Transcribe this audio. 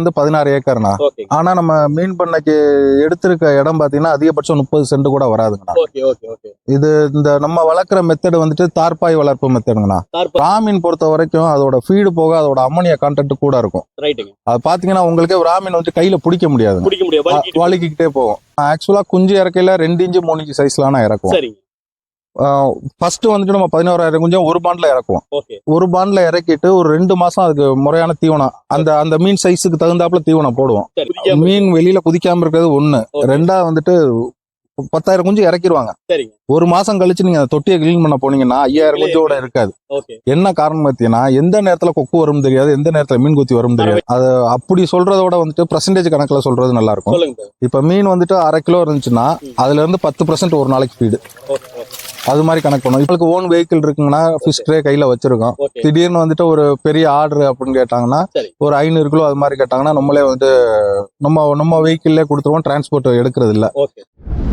வந்து பதினாறு ஏக்கர்ண்ணா. ஆனா நம்ம மீன் பண்ணைக்கு எடுத்திருக்க இடம் பாத்தீங்கன்னா அதிகபட்சம் முப்பது சென்ட் கூட வராதுங்கண்ணா. இது இந்த நம்ம வளர்க்குற மெத்தடு வந்துட்டு தார்பாய் வளர்ப்பு மெத்தடுங்கண்ணா ராமீன் பொறுத்த வரைக்கும் அதோட ஃபீடு போக அதோட அம்மோனியா கான்டென்ட் கூட இருக்கும். அது பாத்தீங்கன்னா உங்களுக்கே ராமீன் வந்து கையில பிடிக்க முடியாது வலிக்கிட்டு போகும். ஆக்சுவலா குஞ்சு இறக்கையில ரெண்டு இன்ச்சு மூணு இன்ச்சு சைஸ்லாம் இறக்குவோம். சரிங்க. ஃபர்ஸ்ட் வந்துட்டு நம்ம பதினோராயிரம் குஞ்சம் ஒரு பாண்ட்ல இறக்குவோம். ஒரு பாண்ட்ல இறக்கிட்டு ஒரு ரெண்டு மாசம் அதுக்கு முறையான தீவனம். அந்த அந்த மீன் சைஸுக்கு தகுந்தாப்புல தீவனம் போடுவோம். மீன் வெளியில குதிக்காம இருக்கிறது ஒண்ணு. ரெண்டா வந்துட்டு பத்தாயிரம் குஞ்சு இறக்கிடுவாங்க ஒரு மாசம் கழிச்சு நீங்க அந்த தொட்டியை கிளீன் பண்ண போனீங்கன்னா ஐயாயிரம் குஞ்சோட இருக்காது. என்ன காரணம் பார்த்தீங்கன்னா எந்த நேரத்துல கொக்கு வரும் தெரியாது எந்த நேரத்துல மீன் குத்தி வரும் தெரியாது. அது அப்படி சொல்றதோட வந்துட்டு பர்சன்டேஜ் கணக்குல சொல்றது நல்லா இருக்கும். இப்ப மீன் வந்துட்டு அரை கிலோ இருந்துச்சுன்னா அதுல இருந்து பத்து பர்சன்ட் ஒரு நாளைக்கு ஃபீடு அது மாதிரி கணக்கு பண்ணுவோம் இப்பளுக்கு ஓன் வெஹிக்கிள் இருக்குங்கன்னா ஃபிஷ் ட்ரே கையில வச்சிருக்கோம். திடீர்னு வந்துட்டு ஒரு பெரிய ஆர்டர் அப்படின்னு கேட்டாங்கன்னா. ஒரு ஐநூறு கிலோ அது மாதிரி கேட்டாங்கன்னா நம்மளே வந்துட்டு நம்ம நம்ம வெஹிக்கிள்லே கொடுத்துருவோம் டிரான்ஸ்போர்ட் எடுக்கிறது இல்ல